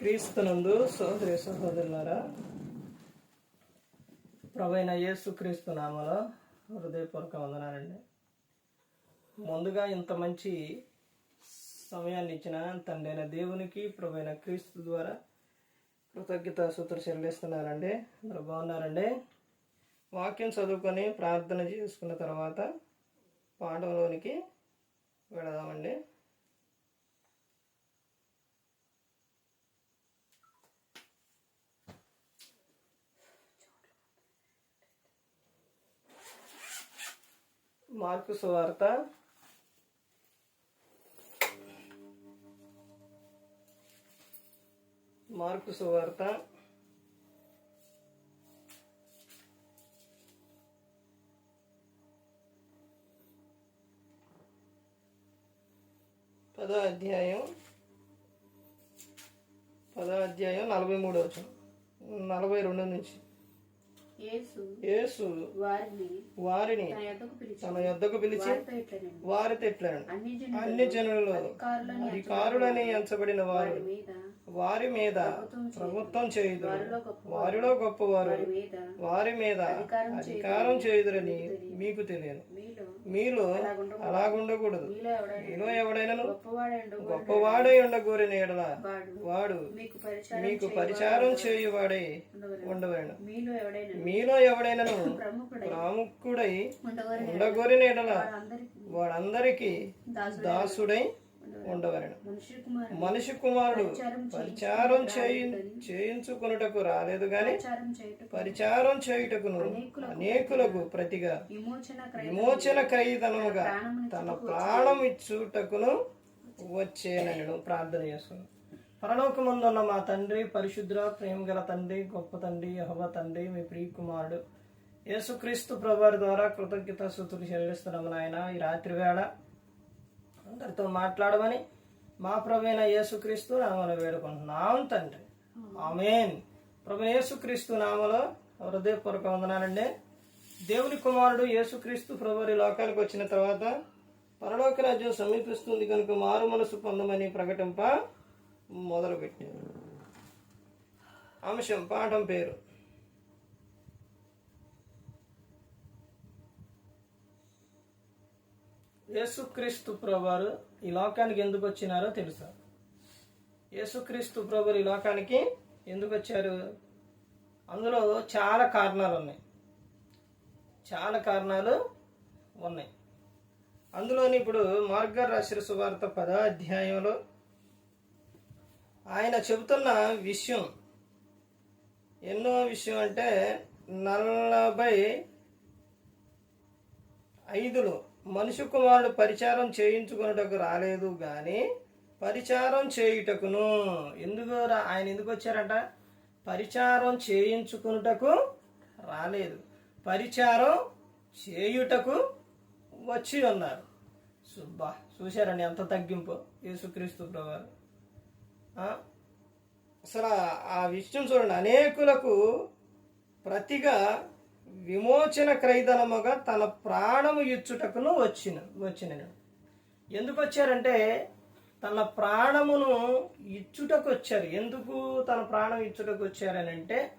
క్రీస్తునందు సోదరి సహోదరులారా ప్రభైన యేసు క్రీస్తు నామలో హృదయపూర్వక వందనాలండి. ముందుగా ఇంత మంచి సమయాన్ని ఇచ్చిన తండ్రైన దేవునికి ప్రభైన క్రీస్తు ద్వారా కృతజ్ఞత సూత్ర చెల్లిస్తున్నారండి అందరు బాగున్నారండి? వాక్యం చదువుకొని ప్రార్థన చేసుకున్న తర్వాత పాఠంలోనికి వెళదామండి. మార్కు సువార్త మార్కు సువార్త పదో అధ్యాయం. పదో అధ్యాయం నలభై మూడు వచ్చిన నలభై రెండు నుంచి. యేసు వారిని తన యొద్దకు పిలిచి తన యొద్దకు పిలిచి వారితో ఇట్లనెను. వారితో ఎట్లను అన్ని జనులు అన్ని జనులలో అధికారులని అధికారులని ఎంచబడిన వారు వారి మీద ప్రభుత్వం చేయుదురు వారిలో గొప్ప వారిలో గొప్పవారు వారి మీద అధికారం చేయుదురని మీకు తెలియదు. మీలో అలాగుండకూడదు. మీలో ఎవడైనా గొప్పవాడై ఉండగోరిన ఎడల వాడు మీకు పరిచారం చేయువాడై ఉండవలను మీలో ఎవడైనా ప్రముఖుడై ప్రాముఖ్యుడై ఉండగోరిన ఎడల వాడందరికీ దాసుడై ఉండవలను. మనిషి కుమారుడు పరిచారం చేయి చేయించుకున్నటకు రాలేదు గాని ప్రచారం చేయుటకు చేయుటకును అనేకులకు ప్రతిగా విమోచన క్రయధనముగా తన ప్రాణం ఇచ్చుటకును వచ్చేనని ప్రార్థన చేస్తున్నాను పరలోకమందున్న మా తండ్రి పరిశుద్ర ప్రేమ గల తండ్రి గొప్ప తండ్రి యహోవ తండ్రి మీ ప్రియ కుమారుడు యేసుక్రీస్తు ప్రభువారి ద్వారా కృతజ్ఞత స్థుతులు చెల్లిస్తున్నాము నాయన. ఈ రాత్రి వేళ అందరితో మాట్లాడమని మా ప్రవీణ యేసుక్రీస్తు నామలో వేడుకుంటున్నాం తండ్రి. ఆమెన్. ప్రభు యేసుక్రీస్తు నామలో హృదయపూర్వక వందనాలండి. దేవుని కుమారుడు యేసుక్రీస్తు ప్రభువారి లోకానికి వచ్చిన తర్వాత పరలోక రాజ్యం సమీపిస్తుంది కనుక మారు మనసు పొందమని ప్రకటింప మొదలుపెట్టారు అంశం పాఠం పేరు యేసుక్రీస్తు ప్రభువారు ఈ లోకానికి ఎందుకు వచ్చినారో తెలుసా? యేసుక్రీస్తు ప్రభువారు ఈ లోకానికి ఎందుకు వచ్చారు? అందులో చాలా కారణాలు ఉన్నాయి. చాలా కారణాలు ఉన్నాయి. అందులోని ఇప్పుడు మార్గ రాసిన సువార్త పద అధ్యాయంలో ఆయన చెబుతున్న విషయం ఎన్నో విషయం అంటే నలభై ఐదులో మనుషు కుమారుడు పరిచారం చేయించుకున్నటకు రాలేదు కానీ పరిచారం చేయుటకును. ఎందుకు ఆయన ఎందుకు వచ్చారంట? పరిచారం చేయించుకున్నటకు రాలేదు. పరిచారం చేయుటకు వచ్చి ఉన్నారు. సుబ్బా చూశారండి ఎంత తగ్గింపు? యేసుక్రీస్తు ప్రభువారు అసలు ఆ విషయం చూడండి. అనేకులకు ప్రతిగా విమోచన క్రైదనముగా తన ప్రాణము ఇచ్చుటకును వచ్చిన వచ్చిన ఎందుకు వచ్చారంటే తన ప్రాణమును ఇచ్చుటకు వచ్చారు. ఎందుకు తన ప్రాణం ఇచ్చుటకు వచ్చారని అంటే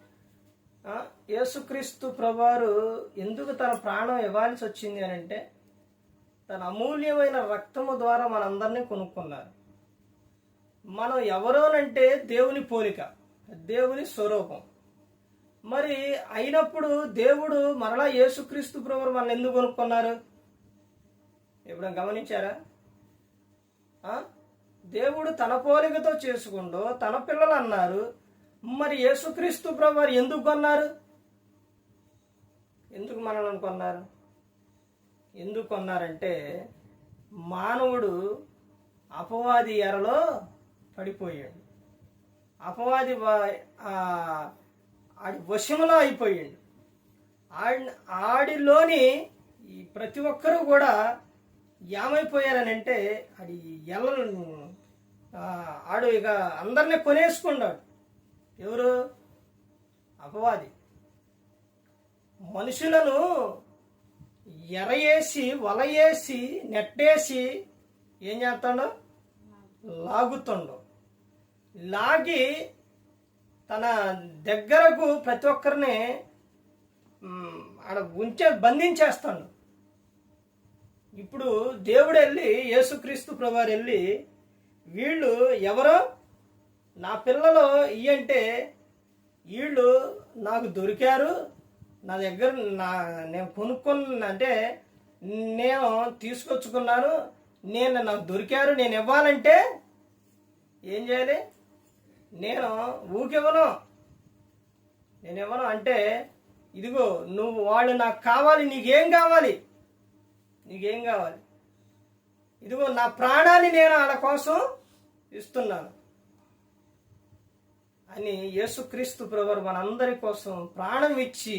యేసుక్రీస్తు ప్రభువారు ఎందుకు తన ప్రాణం ఇవ్వాల్సి వచ్చింది అని అంటే తన అమూల్యమైన రక్తము ద్వారా మనందరినీ కొనుక్కున్నారు. మనం ఎవరోనంటే దేవుని పోలిక దేవుని స్వరూపం. మరి అయినప్పుడు దేవుడు మరలా యేసుక్రీస్తు ప్రభువు మనల్ని ఎందుకు కొనుక్కున్నారు? ఎప్పుడైనా గమనించారా? దేవుడు తన పోలికతో చేసుకుంటూ తన పిల్లలు అన్నారు మరి యేసుక్రీస్తు ప్రభు ఎందుకు కొన్నారు? ఎందుకు మనల్ని కొన్నారు? ఎందుకు కొన్నారంటే మానవుడు అపవాది ఎరలో పడిపోయాడు. అపవాది ఆడి వశములో అయిపోయాడు. ఆడి ఆడిలోని ఈ ప్రతి ఒక్కరూ కూడా ఏమైపోయారనంటే అది ఎల్ల ఆడు ఇక అందరినీ కొనేసుకున్నాడు. ఎవరు? అపవాది. మనుషులను ఎరయేసి వలయేసి నెట్టేసి ఏం చేస్తాడు? లాగుతుండు. లాగి తన దగ్గరకు ప్రతి ఒక్కరిని ఆడ ఉంచే బంధించేస్తాడు. ఇప్పుడు దేవుడు వెళ్ళి యేసుక్రీస్తు ప్రభువారు వెళ్ళి వీళ్ళు ఎవరో నా పిల్లలు ఇయ్యంటే వీళ్ళు నాకు దొరికారు నా దగ్గర నా నేను కొనుక్కున్న అంటే నేను తీసుకొచ్చుకున్నాను నేను నాకు దొరికారు నేను ఇవ్వాలంటే ఏం చేయాలి? నేను ఊకివ్వను నేను ఇవ్వను అంటే ఇదిగో నువ్వు వాళ్ళు నాకు కావాలి నీకేం కావాలి? నీకేం కావాలి? ఇదిగో నా ప్రాణాన్ని నేను వాళ్ళ కోసం ఇస్తున్నాను. అని యేసుక్రీస్తు ప్రభువారు మనందరి కోసం ప్రాణం ఇచ్చి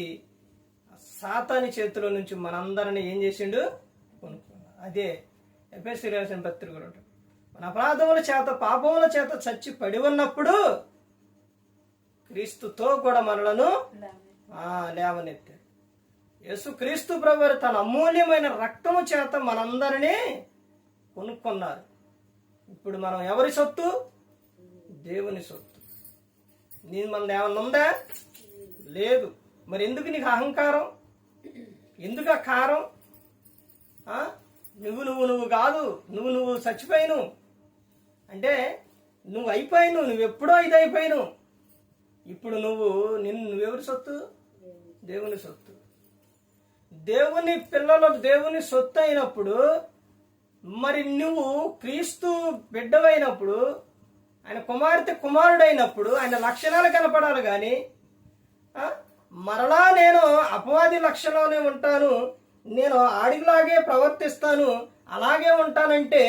సాతాని చేతిలో నుంచి మనందరిని ఏం చేసిండు? కొనుక్కున్నాడు. అదే ఎఫ్ఎస్ రాసిన పత్రికలు మన అపరాధముల చేత పాపముల చేత చచ్చి పడి ఉన్నప్పుడు క్రీస్తుతో కూడా మనలను లేవనెత్తాడు. యేసు క్రీస్తు ప్రభువారు తన అమూల్యమైన రక్తము చేత మనందరినీ కొనుక్కున్నారు. ఇప్పుడు మనం ఎవరి సొత్తు? దేవుని సొత్తు. నీ మనల్ని ఏమన్నా ఉందా? లేదు. మరి ఎందుకు నీకు అహంకారం? ఎందుకు ఆ? కారం నువ్వు నువ్వు నువ్వు కాదు. నువ్వు నువ్వు చచ్చిపోయిను అంటే నువ్వు అయిపోయిను నువ్వు ఎప్పుడో ఇది అయిపోయిను ఇప్పుడు నువ్వు నిన్ను నువ్వెవరి సొత్తు? దేవుని సొత్తు. దేవుని పిల్లలు దేవుని సొత్తు అయినప్పుడు మరి నువ్వు క్రీస్తు బిడ్డవైనప్పుడు ఆయన కుమార్తె కుమారుడైనప్పుడు ఆయన లక్షణాలు కనపడాలి కానీ మరలా నేను అపవాది లక్షణంలోనే ఉంటాను నేను ఆడిలాగే ప్రవర్తిస్తాను అలాగే ఉంటానంటే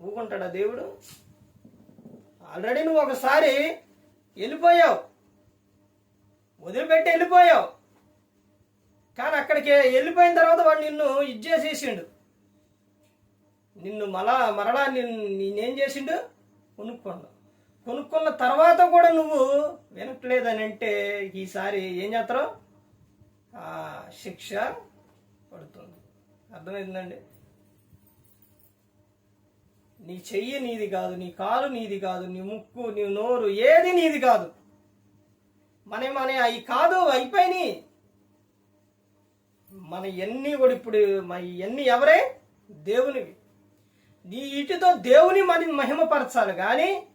ఊకుంటాడా దేవుడు? ఆల్రెడీ నువ్వు ఒకసారి వెళ్ళిపోయావు. వదిలిపెట్టి వెళ్ళిపోయావు. కానీ అక్కడికి వెళ్ళిపోయిన తర్వాత వాడు నిన్ను ఇచ్చేసేసిండు నిన్ను మళ్ళా మరలా నిన్ను నేనేం చేసిండు? కొనుక్కోండు. కొనుక్కున్న తర్వాత కూడా నువ్వు వినట్లేదని అంటే ఈసారి ఏం చేస్తారు? ఆ శిక్ష పడుతుంది. అర్థమైందండి? నీ చెయ్యి నీది కాదు నీ కాలు నీది కాదు నీ ముక్కు నీ నోరు ఏది నీది కాదు. మనం మన అవి కాదు అయిపోయినాయి మన ఎన్ని కూడా ఇప్పుడు ఎన్ని ఎవరే? దేవునివి. నీ ఇటుతో దేవుని మన మహిమపరచాలి కానీ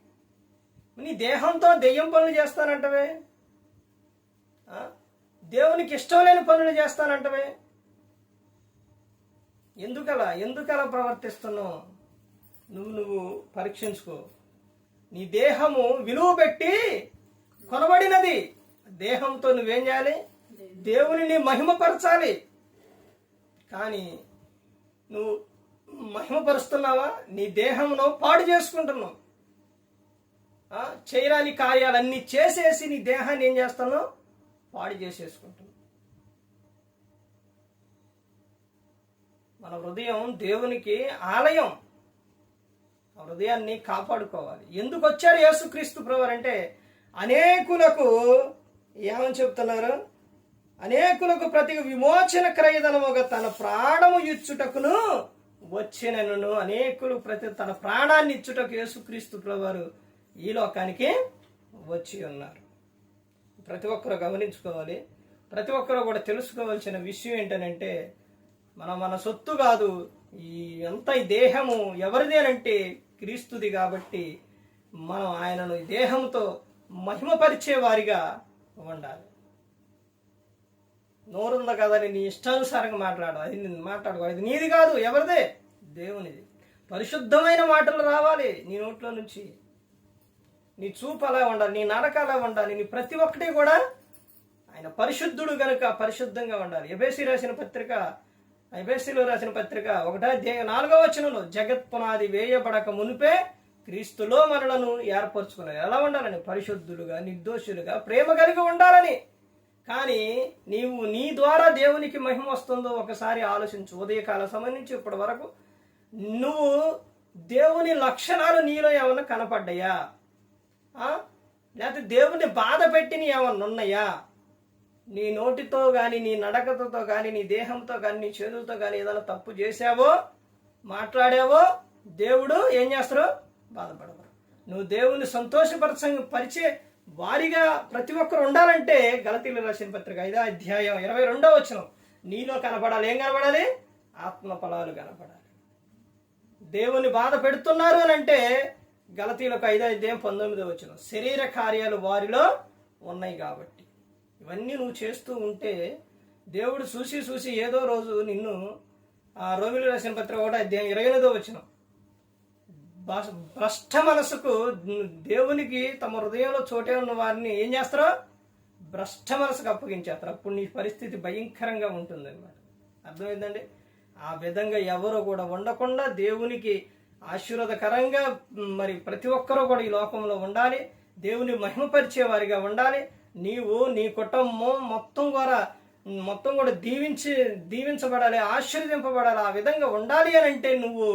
నీ దేహంతో దెయ్యం పనులు చేస్తానంటవే. దేవునికి ఇష్టం లేని పనులు చేస్తానంటవే. ఎందుకలా? ఎందుకలా ప్రవర్తిస్తున్నావు? నువ్వు నువ్వు పరీక్షించుకో. నీ దేహము విలువ పెట్టి కొనబడినది. దేహంతో నువ్వేం చేయాలి? దేవుని మహిమపరచాలి. కానీ నువ్వు మహిమపరుస్తున్నావా? నీ దేహమును పాడు చేసుకుంటున్నావు. చేయరాని కార్యాలన్నీ చేసేసి నీ దేహాన్ని ఏం చేస్తున్నావు? పాడు చేసేసుకుంటున్నావు. మన హృదయం దేవునికి ఆలయం. హృదయాన్ని కాపాడుకోవాలి. ఎందుకు వచ్చారు యేసుక్రీస్తు ప్రభువారు అంటే అనేకులకు ఏమని చెప్తున్నారు? అనేకులకు ప్రతి విమోచన క్రయదనముగా తన ప్రాణము ఇచ్చుటకును వచ్చినను. అనేకులు ప్రతి తన ప్రాణాన్ని ఇచ్చుటకు యేసుక్రీస్తు ప్రభువారు ఈ లోకానికి వచ్చి ఉన్నారు. ప్రతి ఒక్కరు గమనించుకోవాలి. ప్రతి ఒక్కరు కూడా తెలుసుకోవాల్సిన విషయం ఏంటనంటే మన మన సొత్తు కాదు ఈ ఎంత ఈ దేహము ఎవరిదేనంటే క్రీస్తుది కాబట్టి మనం ఆయనను దేహంతో మహిమపరిచే వారిగా ఉండాలి. నోరుందా కదా నీ ఇష్టానుసారంగా మాట్లాడు. అది నేను మాట్లాడుకో. అది నీది కాదు ఎవరిదే? దేవునిది. పరిశుద్ధమైన మాటలు రావాలి. నీ నోట్లో నుంచి నీ చూపు అలా ఉండాలి నీ నడక అలా ఉండాలి. నీ ప్రతి ఒక్కటి కూడా ఆయన పరిశుద్ధుడు కనుక పరిశుద్ధంగా ఉండాలి. ఎబేసి రాసిన పత్రిక ఎబేసిలో రాసిన పత్రిక ఒకటే దే- నాలుగో వచనంలో జగత్ పునాది వేయబడక మునిపే క్రీస్తులో మనలను ఏర్పరచుకున్నారు. ఎలా ఉండాలని? పరిశుద్ధులుగా నిర్దోషులుగా ప్రేమ కలిగి ఉండాలని. కానీ నీవు నీ ద్వారా దేవునికి మహిమ వస్తుందో ఒకసారి ఆలోచించు. ఉదయకాల సంబంధించి ఇప్పటి వరకు నువ్వు దేవుని లక్షణాలు నీలో ఏమన్నా కనపడ్డాయా? లేకపోతే దేవుని బాధ పెట్టిన ఏమన్నా ఉన్నాయా? నీ నోటితో కానీ నీ నడకతో కానీ నీ దేహంతో కానీ నీ చేతులతో కానీ ఏదైనా తప్పు చేశావో మాట్లాడావో దేవుడు ఏం చేస్తారు? బాధపడతారు. నువ్వు దేవుని సంతోషపరచ పరిచే వారిగా ప్రతి ఒక్కరు ఉండాలంటే గలతీలు రాసిన పత్రిక ఐదో అధ్యాయం ఇరవై రెండో వచ్చిన నీలో కనపడాలి. ఏం కనపడాలి? ఆత్మ ఫలాలు కనపడాలి. దేవుని బాధ పెడుతున్నారు అని అంటే గలతీలకు ఐదో అధ్యాయం పంతొమ్మిదో వచ్చిన శరీర కార్యాలు వారిలో ఉన్నాయి కాబట్టి. ఇవన్నీ నువ్వు చేస్తూ ఉంటే దేవుడు చూసి చూసి ఏదో రోజు నిన్ను ఆ రోమిలు రాసిన పత్రిక కూడా అధ్యాయం ఇరవై ఎనిమిదో వచ్చిన. భ్రష్ట మనసుకు దేవునికి తమ హృదయంలో చోటే ఉన్న వారిని ఏం చేస్తారో? భ్రష్ట మనసుకు అప్పగించేస్తారు. అప్పుడు నీ పరిస్థితి భయంకరంగా ఉంటుందన్నమాట. అర్థమైందండి? ఆ విధంగా ఎవరు కూడా ఉండకుండా దేవునికి ఆశీర్వాదకరంగా మరి ప్రతి ఒక్కరూ కూడా ఈ లోకంలో ఉండాలి. దేవుని మహిమపరిచే వారిగా ఉండాలి. నీవు నీ కుటుంబం మొత్తం కూడా మొత్తం కూడా దీవించి దీవించబడాలి ఆశీర్వదింపబడాలి ఆ విధంగా ఉండాలి అని అంటే నువ్వు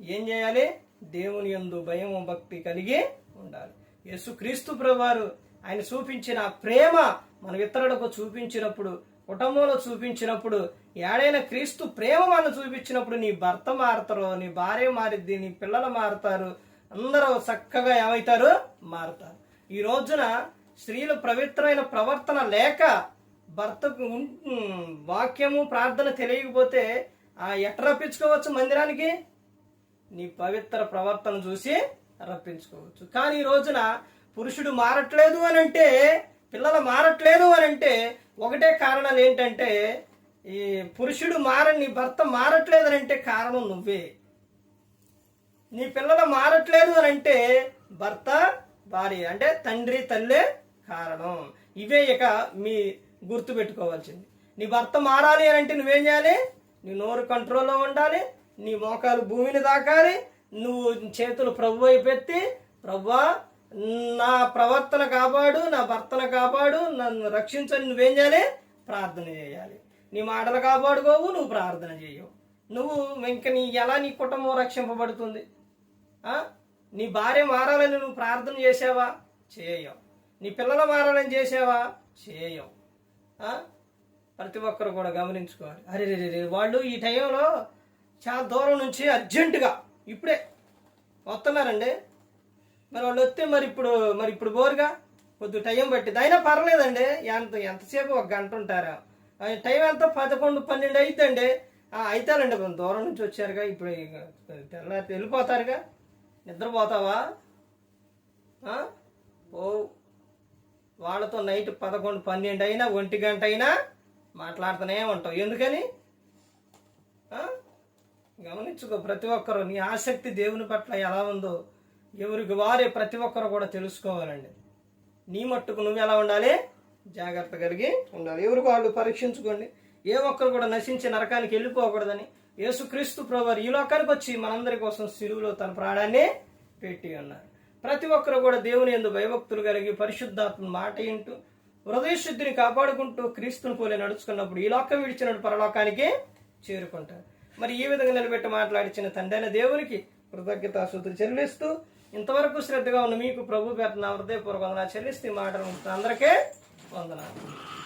ఏం చేయాలి? దేవుని యందు భయం భక్తి కలిగి ఉండాలి. యేసుక్రీస్తు ప్రభువారు ఆయన చూపించిన ప్రేమ మన ఇతరులకు చూపించినప్పుడు కుటుంబంలో చూపించినప్పుడు ఏడైనా క్రీస్తు ప్రేమ మనం చూపించినప్పుడు నీ భర్త మారుతారు నీ భార్య మారిద్ది నీ పిల్లలు మారుతారు అందరూ చక్కగా ఏమవుతారు? మారుతారు. ఈ రోజున స్త్రీలు పవిత్రమైన ప్రవర్తన లేక భర్తకు వాక్యము ప్రార్థన తెలియకపోతే ఆ ఎట్ట రప్పించుకోవచ్చు మందిరానికి? నీ పవిత్ర ప్రవర్తన చూసి రప్పించుకోవచ్చు. కానీ ఈ రోజున పురుషుడు మారట్లేదు అని అంటే పిల్లలు మారట్లేదు అని అంటే ఒకటే కారణాలు ఏంటంటే ఈ పురుషుడు మారని నీ భర్త మారట్లేదు అని అంటే కారణం నువ్వే. నీ పిల్లలు మారట్లేదు అని అంటే భర్త భార్య అంటే తండ్రి తల్లే కారణం. ఇవే ఇక మీ గుర్తు పెట్టుకోవాల్సింది. నీ భర్త మారాలి అని అంటే నువ్వేం చేయాలి? నీ నోరు కంట్రోల్లో ఉండాలి నీ మోకాలు భూమిని దాకాలి నువ్వు చేతులు ప్రభు వైపు ఎత్తి నా ప్రవర్తన కాపాడు నా భర్తను కాపాడు నన్ను రక్షించని నువ్వేం చేయాలి? ప్రార్థన చేయాలి. నీ మాటలు కాపాడుకోవు నువ్వు ప్రార్థన చేయవు. నువ్వు ఇంక నీ ఎలా నీ కుటుంబం రక్షింపబడుతుంది? నీ భార్య మారాలని నువ్వు ప్రార్థన చేసావా? చేయవు. నీ పిల్లలు మారాలని చేసావా? చేయం. ప్రతి ఒక్కరు కూడా గమనించుకోవాలి. అరే రే రే వాళ్ళు ఈ టైంలో చాలా దూరం నుంచి అర్జెంటుగా ఇప్పుడే వస్తున్నారండి. మరి వాళ్ళు వస్తే మరి ఇప్పుడు మరి ఇప్పుడు బోరుగా? కొద్ది టైం పట్టింది అయినా పర్లేదండి. ఎంత ఎంతసేపు ఒక గంట ఉంటారా? ఆ, టైం ఎంత? పదకొండు పన్నెండు అవుతుందండి అవుతారండి కొంచెం దూరం నుంచి వచ్చారుగా. ఇప్పుడు తెల్లారి వెళ్ళిపోతారుగా. నిద్రపోతావా? ఓ వాళ్ళతో నైట్ పదకొండు పన్నెండు అయినా ఒంటి గంట అయినా మాట్లాడుతూనే ఉంటావు. ఎందుకని? గమనించుకో ప్రతి ఒక్కరు నీ ఆసక్తి దేవుని పట్ల ఎలా ఉందో ఎవరికి వారే ప్రతి ఒక్కరు కూడా తెలుసుకోవాలండి. నీ మట్టుకు నువ్వు ఎలా ఉండాలి? జాగ్రత్త కలిగి ఉండాలి. ఎవరికి వాళ్ళు పరీక్షించుకోండి. ఏ ఒక్కరు కూడా నశించి నరకానికి వెళ్ళిపోకూడదని యేసుక్రీస్తు ప్రభువారు ఈ లోకానికి వచ్చి మనందరి కోసం సిలువులో తన ప్రాణాన్ని పెట్టి ఉన్నారు. ప్రతి ఒక్కరు కూడా దేవుని ఎందు భయభక్తులు కలిగి పరిశుద్ధాత్మ మాట వింటూ హృదయ శుద్ధిని కాపాడుకుంటూ క్రీస్తుని పోలే నడుచుకున్నప్పుడు ఈ లోకం విడిచిన పరలోకానికి చేరుకుంటారు. మరి ఈ విధంగా నిలబెట్టి మాట్లాడిచిన తండ్రైన దేవునికి కృతజ్ఞతాశుతులు చెల్లిస్తూ ఇంతవరకు శ్రద్ధగా ఉన్న మీకు ప్రభు పెట్టిన నా హృదయపూర్వకంగా చెల్లిస్తూ ఈ మాటలు అందరికీ వందనాలు.